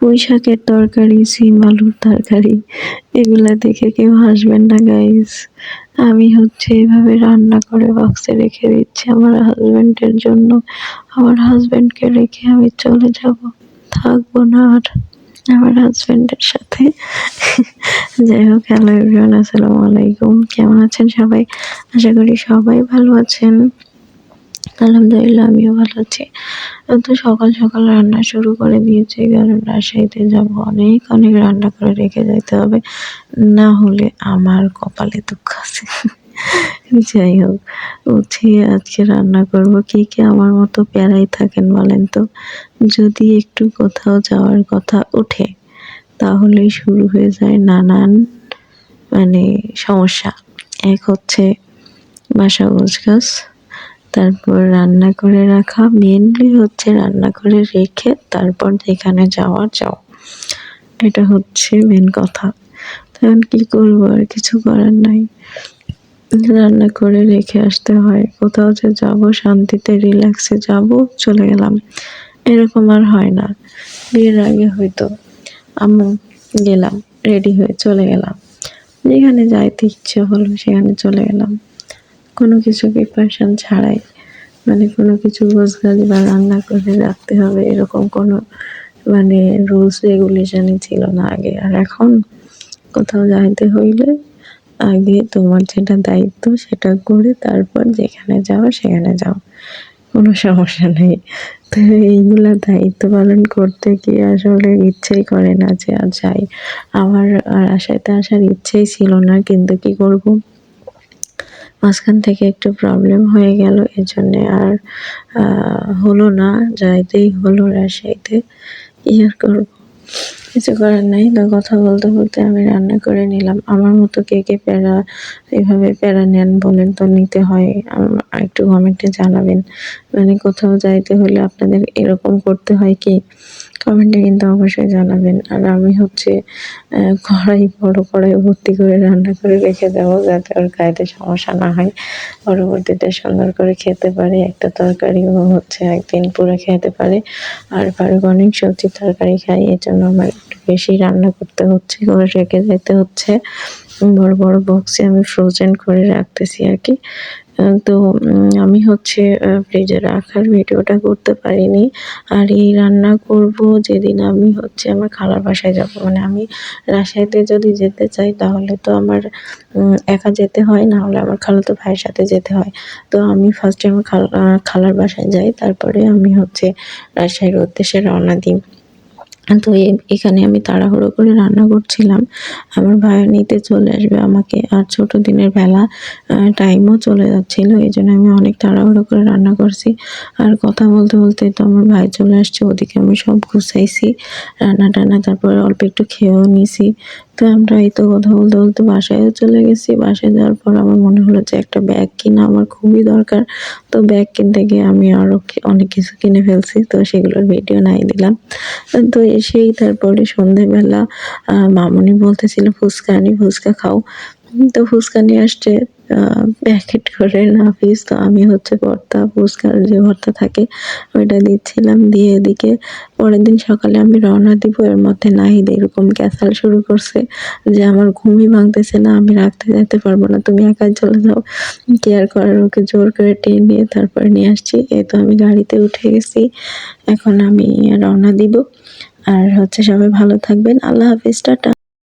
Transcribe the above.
পুঁই শাকের তরকারি, সিম আলুর তরকারি, এগুলা দেখে কেউ হাসবেন না গাইস আমি হচ্ছে এভাবে রান্না করে বক্সে রেখে দিচ্ছি আমার হাজবেন্ডের জন্য। আমার হাজবেন্ডকে রেখে আমি চলে যাব। থাকব না আর আমার হাজবেন্ডের সাথে। যাই হোক হ্যালো এভরিওয়ান আসসালামু আলাইকুম। কেমন আছেন সবাই? আশা করি সবাই ভালো আছেন। আলহামদুলিল্লাহ, আমিও ভালো আছি। তো সকাল সকাল রান্না শুরু করে দিয়েছি, কারণ রাজশাহীতে যাব অনেক অনেক রান্না করে রেখে যেতে হবে। না হলে আমার কপালে দুঃখ আছে। যাই হোক, উঠে আজকে রান্না করব। কি কি আমার মতো প্যারাই থাকেন বলেন তো? যদি একটু কোথাও যাওয়ার কথা ওঠে, তাহলেই শুরু হয়ে যায় নানান মানে সমস্যা। এক হচ্ছে বাসা গোছগাছ তারপর রান্না করে রাখা মেনলি হচ্ছে রান্না করে রেখে তারপর যেখানে যাওয়া, যাও। এটা হচ্ছে মেন কথা। তখন কি করব? আর কিছু করার নাই। রান্না করে রেখে আসতে হয়। কোথাও যে যাব, শান্তিতে রিল্যাক্সে যাব, চলে গেলাম। এরকম আর হয় না। বিয়ের আগে হয়তো আমি গেলাম রেডি হয়ে চলে গেলাম। যেখানে যাইতে ইচ্ছে হলো সেখানে চলে গেলাম। কোনো কিছু প্রিপারেশন ছাড়াই মানে কোনো কিছু গোছগাছ বা রান্না করে রাখতে হবে এরকম কোনো মানে রুলস রেগুলেশনই ছিল না আগে। আর এখন কোথাও যাইতে হইলে আগে তোমার যেটা দায়িত্ব সেটা করে তারপর যেখানে যাও সেখানে যাও, কোনো সমস্যা নেই। তো এইগুলা দায়িত্ব পালন করতে গিয়ে আসলে ইচ্ছেই করে না যে আর যাই। আমার আর আশাতে আসার ইচ্ছেই ছিল না, কিন্তু কি করব? মাঝখান থেকে একটু প্রবলেম হয়ে গেল, এজন্য আর হলো না, যাইতেই হলো রাজশাহীতে। কি আর করব? কিছু করার নাই তো কথা বলতে বলতে আমি রান্না করে নিলাম। আমার মতো কে কে প্যারা, এভাবে প্যারা নেন বলেন তো নিতে হয় একটু কমেন্টে জানাবেন। মানে কোথাও যাইতে হলে আপনাদের এরকম করতে হয় কি? কমেন্টে কিন্তু অবশ্যই জানাবেন। আর আমি হচ্ছে কড়াই, বড় কড়াই ভর্তি করে রান্না করে রেখে দেবো যাতে ওর গায়েতে সমস্যা না হয়। পরবর্তীতে সুন্দর করে খেতে পারে, একটা তরকারিও হচ্ছে একদিন পুরো খেতে পারে। আর বাড়ির অনেক সবজি তরকারি খাই এই জন্য আমার একটু বেশি রান্না করতে হচ্ছে করে রেখে যেতে হচ্ছে। বড় বড় বক্সে আমি ফ্রোজেন করে রাখতেছি আর কি। তো আমি হচ্ছে ফ্রিজে রাখার ভিডিওটা করতে পারিনি। আর এই রান্না করব যেদিন আমি হচ্ছে আমার খালার বাসায় যাব। মানে আমি রাজশাহীতে যদি যেতে চাই, তাহলে তো আমার একা যেতে হয়, না হলে আমার খালাতো ভাইয়ের সাথে যেতে হয়। তো আমি ফার্স্টে আমার খালার বাসায় যাই, তারপরে আমি হচ্ছে রাজশাহীর উদ্দেশ্যে রওনা দিই। তো এখানে আমি তাড়াহুড়ো করে রান্না করছিলাম। আমার ভাইও নিতে চলে আসবে আমাকে। আর ছোট দিনের বেলা টাইমও চলে যাচ্ছিল, এই জন্য আমি অনেক তাড়াহুড়ো করে রান্না করছি। আর কথা বলতে বলতে তো আমার ভাই চলে আসছে, ওদিকে আমি সব গুছাইছি রান্না টান্না তারপরে অল্প একটু খেয়েও নিছি। তো আমরা এই তো কথা বলতে বলতে বাসায়ও চলে গেছি। বাসায় যাওয়ার পর আমার মনে হলো যে একটা ব্যাগ কিনা আমার খুবই দরকার। তো ব্যাগ কিনতে গিয়ে আমি আরও অনেক কিছু কিনে ফেলছি, তো সেগুলোর ভিডিও নাই দিলাম। তো এসেই তারপরে সন্ধেবেলা মামনি বলতেছিল, ফুচকা আনি, ফুচকা খাও। তো ফুচকা নিয়ে আসছে প্যাকেট করে নাফিস তো আমি হচ্ছে ভর্তা ফুচকার যে ভর্তা থাকে, ওইটা দিচ্ছিলাম, দিয়ে এদিকে পরের দিন সকালে আমি রওনা দিব, এর মধ্যে নাহিদ এরকম ক্যাসাল শুরু করছে যে আমার ঘুমই ভাঙতেছে না, আমি রাখতে যেতে পারব না, তুমি একাই চলে যাও। কেয়ার করার ওকে জোর করে টেনে নিয়ে তারপরে নিয়ে আসছি, এই তো আমি গাড়িতে উঠে গেছি, এখন আমি রওনা দিব। আর হচ্ছে সবাই ভালো থাকবেন, আল্লাহ হাফিজ, টাটা।